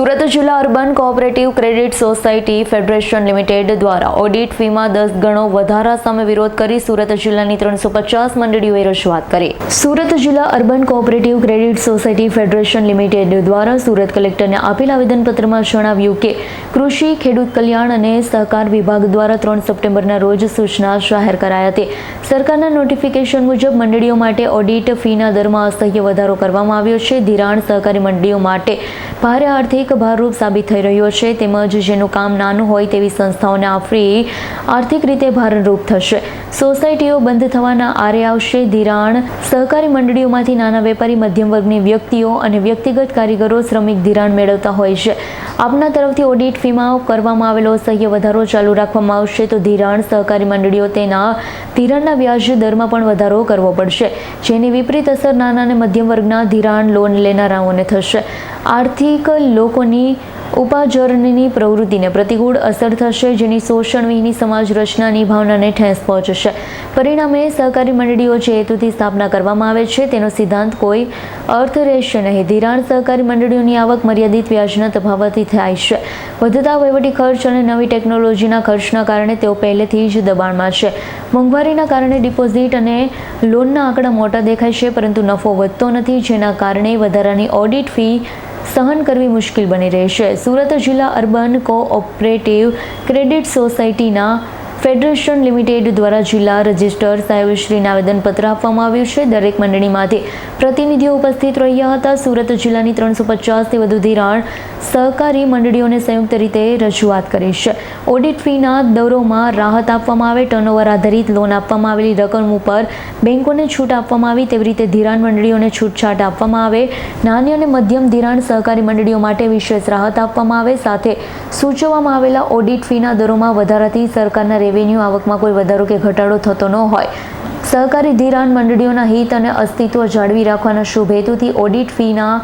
સુરત જિલ્લા urban cooperative credit society federation limited દ્વારા audit ફીમાં દસ ગણો વધારા સામે વિરોધ કરી સુરત જિલ્લાની ત્રણસો પચાસ મંડળીઓએ રજૂઆત કરી. સુરત જિલ્લા urban cooperative credit society federation limited દ્વારા સુરત કલેક્ટરને આપેલ આવેદનપત્રમાં જણાવ્યું કે, કૃષિ, ખેડૂત કલ્યાણ અને સહકાર વિભાગ દ્વારા ત્રણ સપ્ટેમ્બરના રોજ સૂચના જાહેર કરાઈ હતી. સરકારના નોટિફિકેશન મુજબ મંડળીઓ માટે ઓડિટ ફીના દરમાં અસહ્ય વધારો કરવામાં આવ્યો છે. ધિરાણ સહકારી મંડળીઓ માટે ભારે આર્થિક ભારરૂપ સાબિત થઈ રહ્યો છે, તેમજ જેનું કામ નાનું હોય તેવી સંસ્થાઓને આ ફી આર્થિક રીતે ભારરૂપ થશે. સોસાયટીઓ બંધ થવાના આરે આવશે. ધિરાણ સહકારી મંડળીઓમાંથી નાના વેપારી, મધ્યમ વર્ગની વ્યક્તિઓ અને વ્યક્તિગત કારીગરો શ્રમિક ધિરાણ મેળવતા હોય છે. આપના તરફથી ઓડિટ ફીમાં કરવામાં આવેલો સહ્ય વધારો ચાલુ રાખવામાં આવશે, તો ધિરાણ સહકારી મંડળીઓ તેના ધિરાણના વ્યાજ દરમાં પણ વધારો કરવો પડશે, જેની વિપરીત અસર નાના અને મધ્યમ વર્ગના ધિરાણ લોન લેનારાઓને થશે. આર્થિક લોકોની ઉપાજરણની પ્રવૃત્તિને પ્રતિકૂળ અસર થશે, જેની શોષણ વિહીની સમાજ રચનાની ભાવનાને ઠેસ પહોંચશે. પરિણામે સહકારી મંડળીઓ જે હેતુથી સ્થાપના કરવામાં આવે છે, તેનો સિદ્ધાંત કોઈ અર્થ રહેશે નહીં. ધિરાણ સહકારી મંડળીઓની આવક મર્યાદિત વ્યાજના તફાવતથી થાય છે. વધતા વહીવટી ખર્ચ અને નવી ટેકનોલોજીના ખર્ચના કારણે તેઓ પહેલેથી જ દબાણમાં છે. મોંઘવારીના કારણે ડિપોઝિટ અને લોનના આંકડા મોટા દેખાય છે, પરંતુ નફો વધતો નથી, જેના કારણે વધારાની ઓડિટ ફી સહન કરવી મુશ્કેલ બની રહેશે સુરત જિલ્લા અર્બન કોઓપરેટિવ ક્રેડિટ સોસાયટીના ફેડરેશન લિમિટેડ દ્વારા જિલ્લા રજિસ્ટર સાહેબશ્રીને આવેદનપત્ર આપવામાં આવ્યું છે. દરેક મંડળીમાંથી પ્રતિનિધિઓ ઉપસ્થિત રહ્યા હતા. સુરત જિલ્લાની ત્રણસો પચાસથી વધુ ધિરાણ સહકારી મંડળીઓને સંયુક્ત રીતે રજૂઆત કરી છે. ઓડિટ ફીના દરોમાં રાહત આપવામાં આવે, ટર્નઓવર આધારિત લોન આપવામાં આવેલી રકમ ઉપર બેંકોને છૂટ આપવામાં આવી. તેવી રીતે ધિરાણ મંડળીઓને છૂટછાટ આપવામાં આવે. નાની અને મધ્યમ ધિરાણ સહકારી મંડળીઓ માટે વિશેષ રાહત આપવામાં આવે. સાથે સૂચવવામાં આવેલા ઓડિટ ફીના દરોમાં વધારાથી સરકારના રેવન્યુ આવકમાં કોઈ વધારો કે ઘટાડો થતો ન હોય. સહકારી ધિરાણ મંડળીઓના હિત અને અસ્તિત્વ જાળવી રાખવાના શુભ હેતુથી ઓડિટ ફીના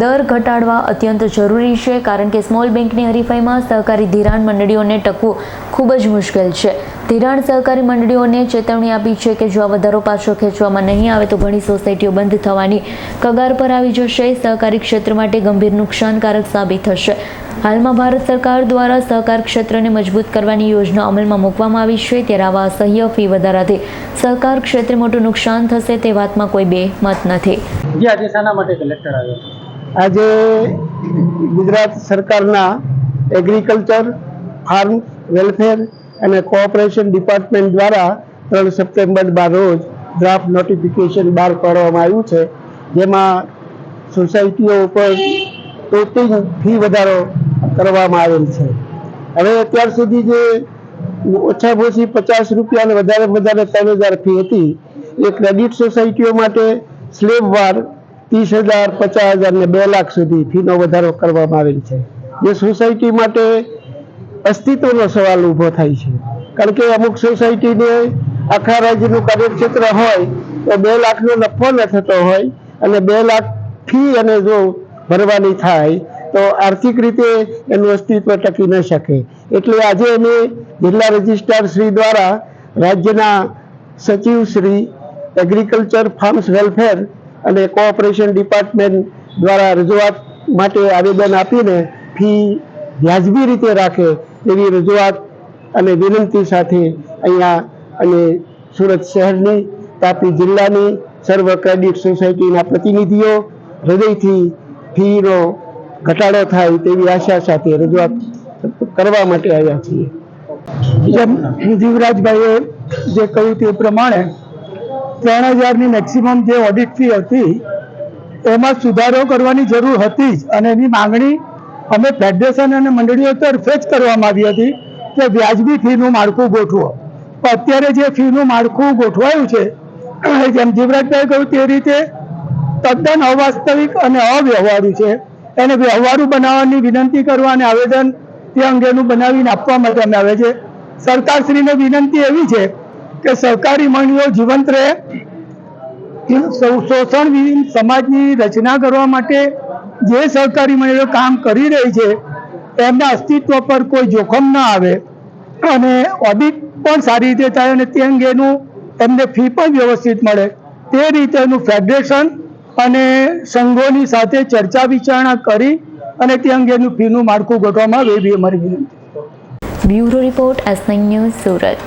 દર ઘટાડવા અત્યંત જરૂરી છે, કારણ કે સ્મોલ બેંકની હરીફાઈમાં સહકારી ધિરાણ મંડળીઓને ટકવું ખૂબ જ મુશ્કેલ છે. ધિરાણ સહકારી મંડળીઓને ચેતવણી આપી છે કે જો આ વધારો પાછો ખેંચવામાં નહીં આવે તો ઘણી સોસાયટીઓ બંધ થવાની કગાર પર આવી જશે. સહકારી ક્ષેત્ર માટે ગંભીર નુકસાનકારક સાબિત થશે. હાલમાં ભારત સરકાર દ્વારા સહકાર ક્ષેત્રને મજબૂત કરવાની યોજના અમલમાં મૂકવામાં આવી છે. ત્યારે આવા અસહ્ય ફી વધારાથી સહકાર ક્ષેત્રે મોટું નુકસાન થશે તે વાતમાં કોઈ બે મત નથી આજે શાના માટે કલેક્ટર આવ્યો આજે ગુજરાત સરકારના એગ્રીકલ્ચર ફાર્મ વેલફેર અને કોઓપરેશન ડિપાર્ટમેન્ટ દ્વારા ત્રણ સપ્ટેમ્બર બાર રોજ ડ્રાફ્ટ નોટિફિકેશન બહાર પાડવામાં આવ્યું છે. જેમાં સોસાયટીઓ ઉપર ટોટિંગ ફી વધારો કરવામાં આવેલ છે. હવે અત્યાર સુધી જે ઓછામાં ઓછી પચાસ રૂપિયા અને વધારે વધારે ત્રણ હજાર ફી હતી એ ક્રેડિટ સોસાયટીઓ માટે સ્લેબવાર ત્રીસ હજાર, પચાસ હજાર ને બે લાખ સુધી ફીનો વધારો કરવામાં આવેલ છે. જે સોસાયટી માટે અસ્તિત્વનો સવાલ ઊભો થાય છે. કારણ કે અમુક સોસાયટીને આખા રાજ્યનું કાર્યક્ષેત્ર હોય, તો બે લાખનો નફો ન થતો હોય અને બે લાખ ફી અને જો ભરવાની થાય, તો આર્થિક રીતે એનું અસ્તિત્વ ટકી ન શકે. એટલે આજે અમે જિલ્લા રજિસ્ટ્રાર શ્રી દ્વારા રાજ્યના સચિવ શ્રી એગ્રીકલ્ચર ફાર્મ્સ વેલફેર અને કોઓપરેશન ડિપાર્ટમેન્ટ દ્વારા રજૂઆત માટે આવેદન આપીને ફી વ્યાજબી રીતે રાખે તેવી રજૂઆત અને વિનંતી સાથે અહીંયા અને સુરત શહેરની, તાપી જિલ્લાની સર્વ ક્રેડિટ સોસાયટીના પ્રતિનિધિઓ હૃદયથી ફીનો ઘટાડો થાય તેવી આશા સાથે રજૂઆત કરવા માટે આવ્યા છીએ. જેમ જીવરાજભાઈએ જે કહ્યું તે પ્રમાણે ત્રણ હજારની મેક્સિમમ જે ઓડિટ ફી હતી, એમાં સુધારો કરવાની જરૂર હતી જ. અને એની માંગણી અમે ફેડરેશન અને મંડળીઓ તરફે જ કરવામાં આવી હતી કે વ્યાજબી ફીનું માળખું ગોઠવો. પણ અત્યારે જે ફીનું માળખું ગોઠવાયું છે જેમ જીવરાજભાઈ કહ્યું તે રીતે તદ્દન અવાસ્તવિક અને અવ્યવહારુ છે. એને વ્યવહારુ બનાવવાની વિનંતી કરવા અને આવેદન તે અંગેનું બનાવીને આપવા માટે અમે આવે છે. સરકારશ્રીને વિનંતી એવી છે કે સહકારી મંડળીઓ જીવંત રહે. શોષણ વિહીન સમાજની રચના કરવા માટે જે સહકારી મંડળીઓ કામ કરી રહી છે, એમના અસ્તિત્વ પર કોઈ જોખમ ન આવે. અને ઓડિટ પણ સારી રીતે થાય અને તે અંગેનું એમને ફી પણ વ્યવસ્થિત મળે. તે રીતેનું ફેડરેશન અને સંઘોની સાથે ચર્ચા વિચારણા કરી અને તે અંગેનું ફીનું માળખું ગોઠવવામાં આવે એવી અમારી વિનંતી. Bureau report S news Surat.